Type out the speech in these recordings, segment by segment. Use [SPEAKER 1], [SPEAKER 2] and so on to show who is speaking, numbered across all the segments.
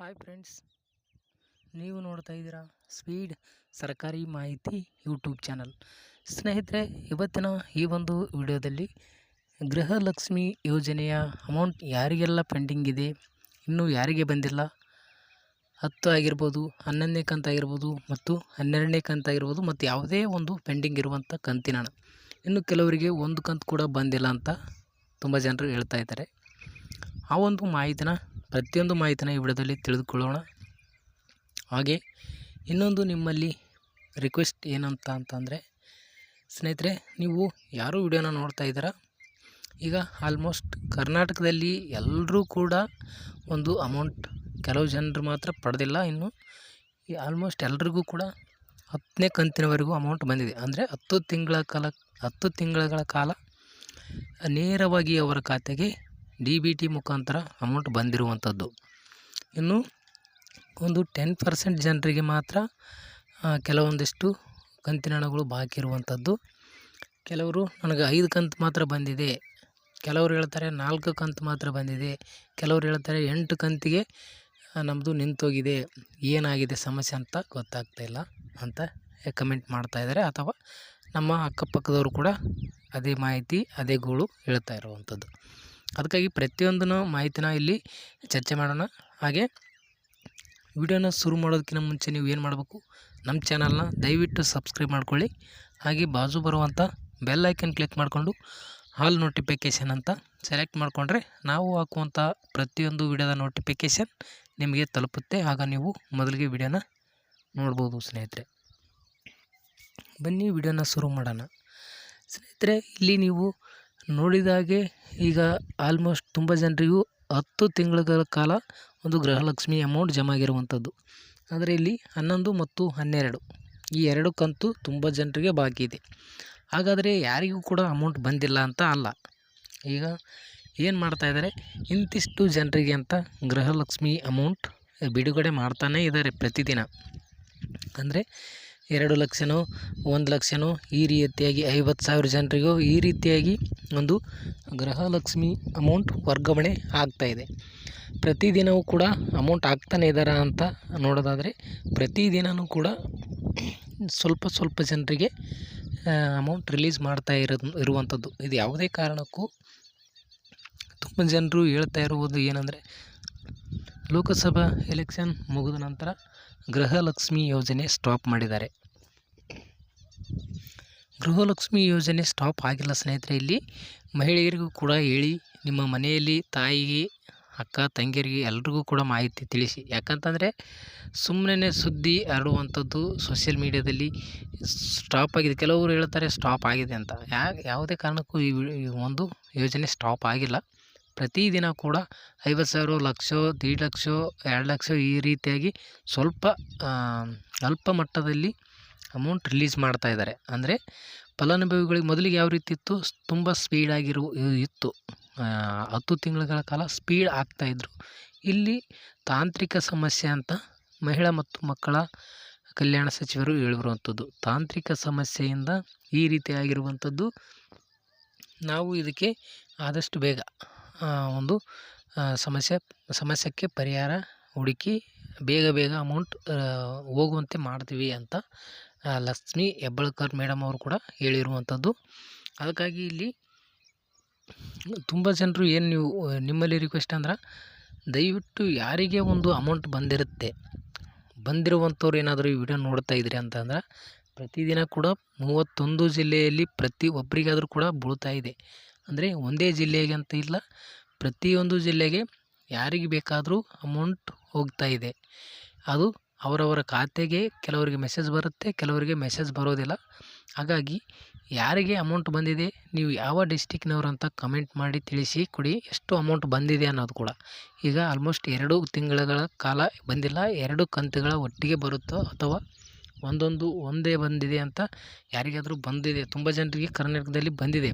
[SPEAKER 1] Hi friends ನೀವು ನೋಡ್ತಾ ಇದ್ದೀರಾ ಸ್ಪೀಡ್ ಸರ್ಕಾರಿ ಮಾಹಿತಿ ಯೂಟ್ಯೂಬ್ ಚಾನಲ್ ಸ್ನೇಹಿತರೆ, ಇವತ್ತಿನ ಈ ಒಂದು ವಿಡಿಯೋದಲ್ಲಿ ಗೃಹಲಕ್ಷ್ಮಿ ಯೋಜನೆಯ ಅಮೌಂಟ್ ಯಾರಿಗೆಲ್ಲ ಪೆಂಡಿಂಗ್ ಇದೆ, ಇನ್ನೂ ಯಾರಿಗೆ ಬಂದಿಲ್ಲ? ಹತ್ತು ಆಗಿರ್ಬೋದು, ಹನ್ನೊಂದನೇ ಕಂತು ಆಗಿರ್ಬೋದು ಮತ್ತು ಹನ್ನೆರಡನೇ ಕಂತು ಆಗಿರ್ಬೋದು ಮತ್ತು ಯಾವುದೇ ಒಂದು ಪೆಂಡಿಂಗ್ ಇರುವಂಥ ಕಂತಿನ ಇನ್ನು ಕೆಲವರಿಗೆ ಒಂದು ಕಂತು ಕೂಡ ಬಂದಿಲ್ಲ ಅಂತ ತುಂಬ ಜನರು ಹೇಳ್ತಾ ಇದ್ದಾರೆ. ಆ ಒಂದು ಮಾಹಿತಿನ, ಪ್ರತಿಯೊಂದು ಮಾಹಿತಿನ ಈ ವಿಡಿಯೋದಲ್ಲಿ ತಿಳಿದುಕೊಳ್ಳೋಣ. ಹಾಗೆ, ಇನ್ನೊಂದು ನಿಮ್ಮಲ್ಲಿ ರಿಕ್ವೆಸ್ಟ್ ಏನಂತ ಅಂತಂದರೆ, ಸ್ನೇಹಿತರೆ, ನೀವು ಯಾರು ವಿಡಿಯೋನ ನೋಡ್ತಾ ಇದ್ದೀರಾ? ಈಗ ಆಲ್ಮೋಸ್ಟ್ ಕರ್ನಾಟಕದಲ್ಲಿ ಎಲ್ಲರೂ ಕೂಡ ಒಂದು ಅಮೌಂಟ್ ಕೆಲವು ಜನರು ಮಾತ್ರ ಪಡೆದಿಲ್ಲ. ಇನ್ನು ಈ ಆಲ್ಮೋಸ್ಟ್ ಎಲ್ರಿಗೂ ಕೂಡ ಹತ್ತನೇ ಕಂತಿನವರೆಗೂ ಅಮೌಂಟ್ ಬಂದಿದೆ. ಅಂದರೆ ಹತ್ತು ತಿಂಗಳ ಕಾಲ, ಹತ್ತು ತಿಂಗಳ ಕಾಲ ನೇರವಾಗಿ ಅವರ ಖಾತೆಗೆ ಡಿ ಬಿ ಟಿ ಮುಖಾಂತರ ಅಮೌಂಟ್ ಬಂದಿರುವಂಥದ್ದು. ಇನ್ನು ಒಂದು ಟೆನ್ ಪರ್ಸೆಂಟ್ ಜನರಿಗೆ ಮಾತ್ರ ಕೆಲವೊಂದಿಷ್ಟು ಕಂತಿನ ಹಣಗಳು ಬಾಕಿ ಇರುವಂಥದ್ದು. ಕೆಲವರು ನನಗೆ ಐದು ಕಂತು ಮಾತ್ರ ಬಂದಿದೆ. ಕೆಲವರು ಹೇಳ್ತಾರೆ ನಾಲ್ಕು ಕಂತು ಮಾತ್ರ ಬಂದಿದೆ. ಕೆಲವರು ಹೇಳ್ತಾರೆ ಎಂಟು ಕಂತಿಗೆ ನಮ್ಮದು ನಿಂತೋಗಿದೆ. ಏನಾಗಿದೆ ಸಮಸ್ಯೆ ಅಂತ ಗೊತ್ತಾಗ್ತಾ ಇಲ್ಲ ಅಂತ ಕಮೆಂಟ್ ಮಾಡ್ತಾ ಇದ್ದಾರೆ. ಅಥವಾ ನಮ್ಮ ಅಕ್ಕಪಕ್ಕದವರು ಕೂಡ ಅದೇ ಮಾಹಿತಿ, ಅದೇ ಗೋಳು ಹೇಳ್ತಾ ಇರುವಂಥದ್ದು. ಅದಕ್ಕಾಗಿ ಪ್ರತಿಯೊಂದನ್ನು ಮಾಹಿತಿನ ಇಲ್ಲಿ ಚರ್ಚೆ ಮಾಡೋಣ. ಹಾಗೆ ವಿಡಿಯೋನ ಶುರು ಮಾಡೋದಕ್ಕಿಂತ ಮುಂಚೆ ನೀವು ಏನು ಮಾಡಬೇಕು? ನಮ್ಮ ಚಾನಲ್ನ ದಯವಿಟ್ಟು ಸಬ್ಸ್ಕ್ರೈಬ್ ಮಾಡ್ಕೊಳ್ಳಿ. ಹಾಗೆ ಬಾಜು ಬರುವಂಥ ಬೆಲ್ ಐಕನ್ ಕ್ಲಿಕ್ ಮಾಡಿಕೊಂಡು ಆಲ್ ನೋಟಿಫಿಕೇಷನ್ ಅಂತ ಸೆಲೆಕ್ಟ್ ಮಾಡಿಕೊಂಡ್ರೆ ನಾವು ಹಾಕುವಂಥ ಪ್ರತಿಯೊಂದು ವಿಡಿಯೋದ ನೋಟಿಫಿಕೇಷನ್ ನಿಮಗೆ ತಲುಪುತ್ತೆ. ಆಗ ನೀವು ಮೊದಲಿಗೆ ವಿಡಿಯೋನ ನೋಡ್ಬೋದು ಸ್ನೇಹಿತರೆ. ಬನ್ನಿ ವಿಡಿಯೋನ ಶುರು ಮಾಡೋಣ. ಸ್ನೇಹಿತರೆ, ಇಲ್ಲಿ ನೀವು ನೋಡಿದಾಗೆ ಈಗ ಆಲ್ಮೋಸ್ಟ್ ತುಂಬ ಜನರಿಗೂ ಹತ್ತು ತಿಂಗಳ ಕಾಲ ಒಂದು ಗೃಹಲಕ್ಷ್ಮಿ ಅಮೌಂಟ್ ಜಮಾ ಆಗಿರುವಂಥದ್ದು. ಆದರೆ ಇಲ್ಲಿ ಹನ್ನೊಂದು ಮತ್ತು ಹನ್ನೆರಡು. ಈ ಎರಡು ಕಂತು ತುಂಬ ಜನರಿಗೆ ಬಾಕಿ ಇದೆ. ಹಾಗಾದರೆ ಯಾರಿಗೂ ಕೂಡ ಅಮೌಂಟ್ ಬಂದಿಲ್ಲ ಅಂತ ಅಲ್ಲ. ಈಗ ಏನು ಮಾಡ್ತಾಯಿದ್ದಾರೆ ಇಂತಿಷ್ಟು ಜನರಿಗೆ ಅಂತ ಗೃಹಲಕ್ಷ್ಮಿ ಅಮೌಂಟ್ ಬಿಡುಗಡೆ ಮಾಡ್ತಾನೇ ಇದ್ದಾರೆ ಪ್ರತಿದಿನ. ಅಂದರೆ ಎರಡು ಲಕ್ಷನೋ ಒಂದು ಲಕ್ಷನೋ ಈ ರೀತಿಯಾಗಿ ಐವತ್ತು ಸಾವಿರ ಜನರಿಗೂ ಈ ರೀತಿಯಾಗಿ ಒಂದು ಗೃಹಲಕ್ಷ್ಮಿ ಅಮೌಂಟ್ ವರ್ಗಾವಣೆ ಆಗ್ತಾಯಿದೆ ಪ್ರತಿದಿನವೂ ಕೂಡ ಅಮೌಂಟ್ ಆಗ್ತಾನೆ ಇದ್ದಾರಾ ಅಂತ ನೋಡೋದಾದರೆ ಪ್ರತಿದಿನವೂ ಕೂಡ ಸ್ವಲ್ಪ ಸ್ವಲ್ಪ ಜನರಿಗೆ ಅಮೌಂಟ್ ರಿಲೀಸ್ ಮಾಡ್ತಾ ಇರೋದು, ಇರುವಂಥದ್ದು. ಇದು ಯಾವುದೇ ಕಾರಣಕ್ಕೂ ತುಂಬ ಜನರು ಹೇಳ್ತಾ ಇರುವುದು ಏನಂದರೆ, ಲೋಕಸಭಾ ಎಲೆಕ್ಷನ್ ಮುಗಿದ ನಂತರ ಗೃಹಲಕ್ಷ್ಮಿ ಯೋಜನೆ ಸ್ಟಾಪ್ ಮಾಡಿದ್ದಾರೆ. ಗೃಹಲಕ್ಷ್ಮಿ ಯೋಜನೆ ಸ್ಟಾಪ್ ಆಗಿಲ್ಲ ಸ್ನೇಹಿತರೆ, ಇಲ್ಲಿ ಮಹಿಳೆಯರಿಗೂ ಕೂಡ ಹೇಳಿ, ನಿಮ್ಮ ಮನೆಯಲ್ಲಿ ತಾಯಿಗೆ, ಅಕ್ಕ, ತಂಗಿಯರಿಗೆ ಎಲ್ರಿಗೂ ಕೂಡ ಮಾಹಿತಿ ತಿಳಿಸಿ. ಯಾಕಂತಂದರೆ ಸುಮ್ಮನೆ ಸುದ್ದಿ ಹರಡುವಂಥದ್ದು ಸೋಷಿಯಲ್ ಮೀಡ್ಯಾದಲ್ಲಿ ಸ್ಟಾಪ್ ಆಗಿದೆ. ಕೆಲವರು ಹೇಳ್ತಾರೆ ಸ್ಟಾಪ್ ಆಗಿದೆ ಅಂತ. ಯಾ, ಯಾವುದೇ ಕಾರಣಕ್ಕೂ ಈ ಒಂದು ಯೋಜನೆ ಸ್ಟಾಪ್ ಆಗಿಲ್ಲ. ಪ್ರತಿದಿನ ಕೂಡ ಐವತ್ತು ಸಾವಿರ, ಲಕ್ಷ, ದೀಡ್ ಲಕ್ಷ, ಎರಡು ಲಕ್ಷ ಈ ರೀತಿಯಾಗಿ ಸ್ವಲ್ಪ ಅಲ್ಪ ಮಟ್ಟದಲ್ಲಿ ಅಮೌಂಟ್ ರಿಲೀಸ್ ಮಾಡ್ತಾ ಇದ್ದಾರೆ. ಅಂದರೆ ಫಲಾನುಭವಿಗಳಿಗೆ ಮೊದಲಿಗೆ ಯಾವ ರೀತಿ ಇತ್ತು? ತುಂಬ ಸ್ಪೀಡಾಗಿರು ಇತ್ತು. ಹತ್ತು ತಿಂಗಳುಗಳ ಕಾಲ ಸ್ಪೀಡ್ ಆಗ್ತಾಯಿದ್ರು ಇಲ್ಲಿ ತಾಂತ್ರಿಕ ಸಮಸ್ಯೆ ಅಂತ ಮಹಿಳಾ ಮತ್ತು ಮಕ್ಕಳ ಕಲ್ಯಾಣ ಸಚಿವರು ಹೇಳಿರುವಂಥದ್ದು ತಾಂತ್ರಿಕ ಸಮಸ್ಯೆಯಿಂದ ಈ ರೀತಿ ಆಗಿರುವಂಥದ್ದು ನಾವು ಇದಕ್ಕೆ ಆದಷ್ಟು ಬೇಗ ಒಂದು ಸಮಸ್ಯೆ ಸಮಸ್ಯೆಗೆ ಪರಿಹಾರ ಹುಡುಕಿ ಬೇಗ ಬೇಗ ಅಮೌಂಟ್ ಹೋಗುವಂತೆ ಮಾಡ್ತೀವಿ ಅಂತ ಲಕ್ಷ್ಮಿ ಹೆಬ್ಬಾಳ್ಕರ್ ಮೇಡಮ್ ಅವರು ಕೂಡ ಹೇಳಿರುವಂಥದ್ದು. ಅದಕ್ಕಾಗಿ ಇಲ್ಲಿ ತುಂಬ ಜನರು ಏನು ನೀವು, ನಿಮ್ಮಲ್ಲಿ ರಿಕ್ವೆಸ್ಟ್ ಅಂದ್ರೆ ದಯವಿಟ್ಟು ಯಾರಿಗೆ ಒಂದು ಅಮೌಂಟ್ ಬಂದಿರುತ್ತೆ, ಬಂದಿರುವಂಥವ್ರು ಏನಾದರೂ ಈ ವಿಡಿಯೋ ನೋಡ್ತಾ ಇದ್ರಿ ಅಂತಂದ್ರೆ ಪ್ರತಿದಿನ ಕೂಡ ಮೂವತ್ತೊಂದು ಜಿಲ್ಲೆಯಲ್ಲಿ ಪ್ರತಿ ಒಬ್ಬರಿಗಾದರೂ ಕೂಡ ಬೀಳ್ತಾ ಇದೆ. ಅಂದರೆ ಒಂದೇ ಜಿಲ್ಲೆಗೆ ಅಂತ ಇಲ್ಲ, ಪ್ರತಿಯೊಂದು ಜಿಲ್ಲೆಗೆ ಯಾರಿಗೆ ಬೇಕಾದರೂ ಅಮೌಂಟ್ ಹೋಗ್ತಾ ಇದೆ. ಅದು ಅವರವರ ಖಾತೆಗೆ ಕೆಲವರಿಗೆ ಮೆಸೇಜ್ ಬರುತ್ತೆ, ಕೆಲವರಿಗೆ ಮೆಸೇಜ್ ಬರೋದಿಲ್ಲ. ಹಾಗಾಗಿ ಯಾರಿಗೆ ಅಮೌಂಟ್ ಬಂದಿದೆ, ನೀವು ಯಾವ ಡಿಸ್ಟಿಕ್ನವ್ರು ಅಂತ ಕಮೆಂಟ್ ಮಾಡಿ ತಿಳಿಸಿ ಕೊಡಿ, ಎಷ್ಟು ಅಮೌಂಟ್ ಬಂದಿದೆ ಅನ್ನೋದು ಕೂಡ. ಈಗ ಆಲ್ಮೋಸ್ಟ್ ಎರಡು ತಿಂಗಳ ಕಾಲ ಬಂದಿಲ್ಲ, ಎರಡು ಕಂತುಗಳ ಒಟ್ಟಿಗೆ ಬರುತ್ತೋ ಅಥವಾ ಒಂದೊಂದು ಒಂದೇ ಬಂದಿದೆ ಅಂತ ಯಾರಿಗಾದರೂ ಬಂದಿದೆ, ತುಂಬ ಜನರಿಗೆ ಕರ್ನಾಟಕದಲ್ಲಿ ಬಂದಿದೆ.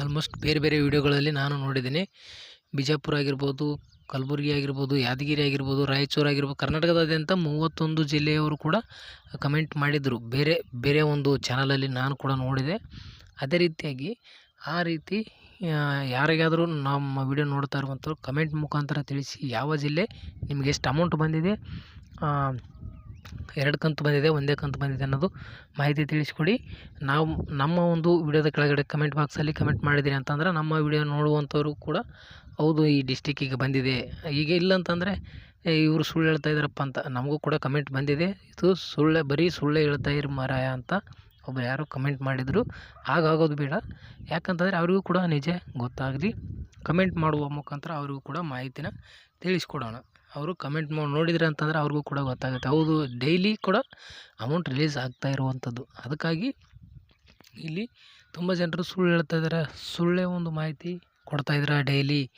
[SPEAKER 1] ಆಲ್ಮೋಸ್ಟ್ ಬೇರೆ ಬೇರೆ ವಿಡಿಯೋಗಳಲ್ಲಿ ನಾನು ನೋಡಿದ್ದೀನಿ. ಬಿಜಾಪುರ ಆಗಿರ್ಬೋದು ಕಲಬುರಗಿ ಆಗಿರ್ಬೋದು, ಯಾದಗಿರಿ ಆಗಿರ್ಬೋದು, ರಾಯಚೂರು ಆಗಿರ್ಬೋದು, ಕರ್ನಾಟಕದಾದ್ಯಂತ ಮೂವತ್ತೊಂದು ಜಿಲ್ಲೆಯವರು ಕೂಡ ಕಮೆಂಟ್ ಮಾಡಿದರು. ಬೇರೆ ಬೇರೆ ಒಂದು ಚಾನಲಲ್ಲಿ ನಾನು ಕೂಡ ನೋಡಿದೆ. ಅದೇ ರೀತಿಯಾಗಿ ಆ ರೀತಿ ಯಾರಿಗಾದರೂ ನಮ್ಮ ವಿಡಿಯೋ ನೋಡ್ತಾ ಇರುವಂಥವ್ರು ಕಮೆಂಟ್ ಮುಖಾಂತರ ತಿಳಿಸಿ ಯಾವ ಜಿಲ್ಲೆ ನಿಮಗೆ ಎಷ್ಟು ಅಮೌಂಟ್ ಬಂದಿದೆ. ಎರಡು ಕಂತು ಬಂದಿದೆ, ಒಂದೇ ಕಂತು ಬಂದಿದೆ ಅನ್ನೋದು ಮಾಹಿತಿ ತಿಳಿಸ್ಕೊಡಿ. ನಾವು ನಮ್ಮ ಒಂದು ವಿಡಿಯೋದ ಕೆಳಗಡೆ ಕಮೆಂಟ್ ಬಾಕ್ಸಲ್ಲಿ ಕಮೆಂಟ್ ಮಾಡಿದ್ದೀರಿ ಅಂತಂದ್ರೆ ನಮ್ಮ ವಿಡಿಯೋ ನೋಡುವಂಥವ್ರು ಕೂಡ ಹೌದು, ಈ ಡಿಸ್ಟಿಕ್ಕಿಗೆ ಬಂದಿದೆ. ಈಗ ಇಲ್ಲ ಅಂತಂದರೆ ಇವರು ಸುಳ್ಳು ಹೇಳ್ತಾ ಇದ್ದಾರಪ್ಪ ಅಂತ. ನಮಗೂ ಕೂಡ ಕಮೆಂಟ್ ಬಂದಿದೆ. ಇದು ಸುಳ್ಳೆ, ಬರೀ ಸುಳ್ಳೆ ಹೇಳ್ತಾ ಇರು ಮಾರಾಯ ಅಂತ ಒಬ್ಬರು ಯಾರೋ ಕಮೆಂಟ್ ಮಾಡಿದರು. ಹಾಗಾಗೋದು ಬೇಡ. ಯಾಕಂತಂದರೆ ಅವರಿಗೂ ಕೂಡ ನಿಜ ಗೊತ್ತಾಗಲಿ. ಕಮೆಂಟ್ ಮಾಡುವ ಮುಖಾಂತರ ಅವರಿಗೂ ಕೂಡ ಮಾಹಿತಿನ ತಿಳಿಸ್ಕೊಡೋಣ. ಅವರು ಕಮೆಂಟ್ ಮಾಡಿ ನೋಡಿದ್ರೆ ಅಂತಂದರೆ ಅವ್ರಿಗೂ ಕೂಡ ಗೊತ್ತಾಗುತ್ತೆ. ಹೌದು ಡೈಲಿ ಕೂಡ ಅಮೌಂಟ್ ರಿಲೀಸ್ ಆಗ್ತಾ ಇರುವಂಥದ್ದು. ಅದಕ್ಕಾಗಿ ಇಲ್ಲಿ ತುಂಬ ಜನರು ಸುಳ್ಳು ಹೇಳ್ತಾ ಇದ್ದಾರೆ. ಸುಳ್ಳೇ ಒಂದು ಮಾಹಿತಿ ಕೊಡ್ತಾ ಇದ್ದಾರೆ ಡೈಲಿ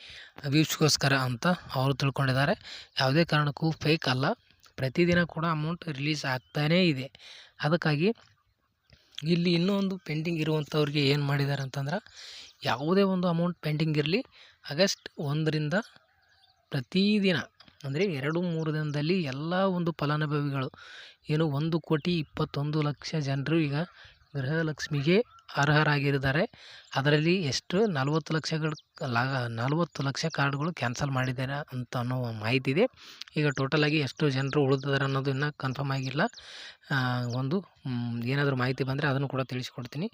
[SPEAKER 1] ವ್ಯೂಸ್ಗೋಸ್ಕರ ಅಂತ ಅವರು ತಿಳ್ಕೊಂಡಿದ್ದಾರೆ. ಯಾವುದೇ ಕಾರಣಕ್ಕೂ ಫೇಕ್ ಅಲ್ಲ. ಪ್ರತಿದಿನ ಕೂಡ ಅಮೌಂಟ್ ರಿಲೀಸ್ ಆಗ್ತಾನೇ ಇದೆ. ಅದಕ್ಕಾಗಿ ಇಲ್ಲಿ ಇನ್ನೊಂದು ಪೆಂಡಿಂಗ್ ಇರುವಂಥವ್ರಿಗೆ ಏನು ಮಾಡಿದ್ದಾರೆ ಅಂತಂದ್ರೆ, ಯಾವುದೇ ಒಂದು ಅಮೌಂಟ್ ಪೆಂಡಿಂಗ್ ಇರಲಿ, ಆಗಸ್ಟ್ ಒಂದರಿಂದ ಪ್ರತಿದಿನ ಅಂದರೆ ಎರಡು ಮೂರು ದಿನದಲ್ಲಿ ಎಲ್ಲ ಒಂದು ಫಲಾನುಭವಿಗಳು. ಏನು ಒಂದು ಕೋಟಿ ಇಪ್ಪತ್ತೊಂದು ಲಕ್ಷ ಜನರು ಈಗ ಗೃಹಲಕ್ಷ್ಮಿಗೆ ಅರ್ಹರಾಗಿದ್ದಾರೆ. ಅದರಲ್ಲಿ ಎಷ್ಟು? ನಲವತ್ತು ಲಕ್ಷಗಳು ನಲವತ್ತು ಲಕ್ಷ ಕಾರ್ಡ್ಗಳು ಕ್ಯಾನ್ಸಲ್ ಮಾಡಿದ್ದಾರೆ ಅಂತ ಅನ್ನೋ ಮಾಹಿತಿ ಇದೆ. ಈಗ ಟೋಟಲಾಗಿ ಎಷ್ಟು ಜನರು ಉಳಿದಿದ್ದಾರೆ ಅನ್ನೋದು ಇನ್ನೂ ಕನ್ಫರ್ಮ್ ಆಗಿಲ್ಲ. ಒಂದು ಏನಾದರೂ ಮಾಹಿತಿ ಬಂದರೆ ಅದನ್ನು ಕೂಡ ತಿಳಿಸ್ಕೊಡ್ತೀನಿ.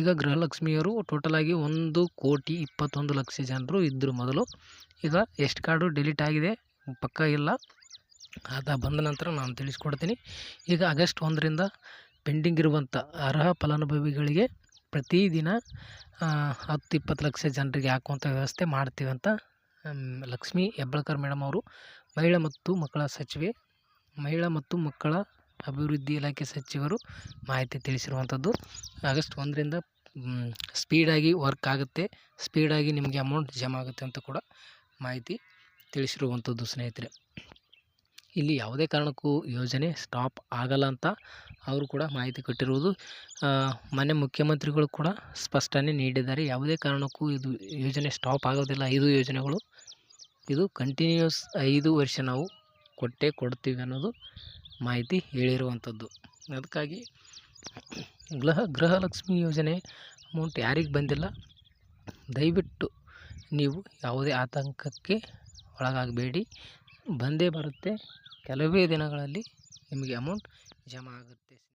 [SPEAKER 1] ಈಗ ಗೃಹಲಕ್ಷ್ಮಿಯವರು ಟೋಟಲಾಗಿ ಒಂದು ಕೋಟಿ ಇಪ್ಪತ್ತೊಂದು ಲಕ್ಷ ಜನರು ಇದ್ದರು ಮೊದಲು. ಈಗ ಎಷ್ಟು ಕಾರ್ಡು ಡಿಲೀಟ್ ಆಗಿದೆ? ಪಕ್ಕ ಇಲ್ಲ. ಆತ ಬಂದ ನಂತರ ನಾನು ತಿಳಿಸ್ಕೊಡ್ತೀನಿ. ಈಗ ಆಗಸ್ಟ್ ಒಂದರಿಂದ ಪೆಂಡಿಂಗ್ ಇರುವಂಥ ಅರ್ಹ ಫಲಾನುಭವಿಗಳಿಗೆ ಪ್ರತಿದಿನ ಹತ್ತು ಇಪ್ಪತ್ತು ಲಕ್ಷ ಜನರಿಗೆ ಹಾಕುವಂಥ ವ್ಯವಸ್ಥೆ ಮಾಡ್ತೀವಿ ಅಂತ ಲಕ್ಷ್ಮೀ ಹೆಬ್ಬಾಳ್ಕರ್ ಮೇಡಮ್ ಅವರು. ಮಹಿಳಾ ಮತ್ತು ಮಕ್ಕಳ ಸಚಿವೆ, ಮಹಿಳಾ ಮತ್ತು ಮಕ್ಕಳ ಅಭಿವೃದ್ಧಿ ಇಲಾಖೆ ಸಚಿವರು ಮಾಹಿತಿ ತಿಳಿಸಿರುವಂಥದ್ದು ಆಗಸ್ಟ್ ಒಂದರಿಂದ ಸ್ಪೀಡಾಗಿ ವರ್ಕ್ ಆಗುತ್ತೆ. ಸ್ಪೀಡಾಗಿ ನಿಮಗೆ ಅಮೌಂಟ್ ಜಮಾ ಆಗುತ್ತೆ ಅಂತ ಕೂಡ ಮಾಹಿತಿ ತಿಳಿಸಿರುವಂಥದ್ದು, ಸ್ನೇಹಿತರೆ. ಇಲ್ಲಿ ಯಾವುದೇ ಕಾರಣಕ್ಕೂ ಯೋಜನೆ ಸ್ಟಾಪ್ ಆಗಲ್ಲ ಅಂತ ಅವರು ಕೂಡ ಮಾಹಿತಿ ಕೊಟ್ಟಿರುವುದು ಮನೆ ಮುಖ್ಯಮಂತ್ರಿಗಳು ಕೂಡ ಸ್ಪಷ್ಟನೆ ನೀಡಿದ್ದಾರೆ. ಯಾವುದೇ ಕಾರಣಕ್ಕೂ ಇದು ಯೋಜನೆ ಸ್ಟಾಪ್ ಆಗೋದಿಲ್ಲ. ಐದು ಯೋಜನೆಗಳು. ಇದು ಕಂಟಿನ್ಯೂಸ್ ಐದು ವರ್ಷ ನಾವು ಕೊಟ್ಟೇ ಕೊಡ್ತೀವಿ ಅನ್ನೋದು ಮಾಹಿತಿ ಹೇಳಿರುವಂಥದ್ದು. ಅದಕ್ಕಾಗಿ ಗೃಹ, ಗೃಹಲಕ್ಷ್ಮಿ ಯೋಜನೆ ಅಮೌಂಟ್ ಯಾರಿಗೆ ಬಂದಿಲ್ಲ. ದಯವಿಟ್ಟು ನೀವು ಯಾವುದೇ ಆತಂಕಕ್ಕೆ ಒಳಗಾಗಬೇಡಿ. ಬಂದೇ ಬರುತ್ತೆ. ಕೆಲವೇ ದಿನಗಳಲ್ಲಿ ನಿಮಗೆ ಅಮೌಂಟ್ ಜಮಾ ಆಗುತ್ತೆ.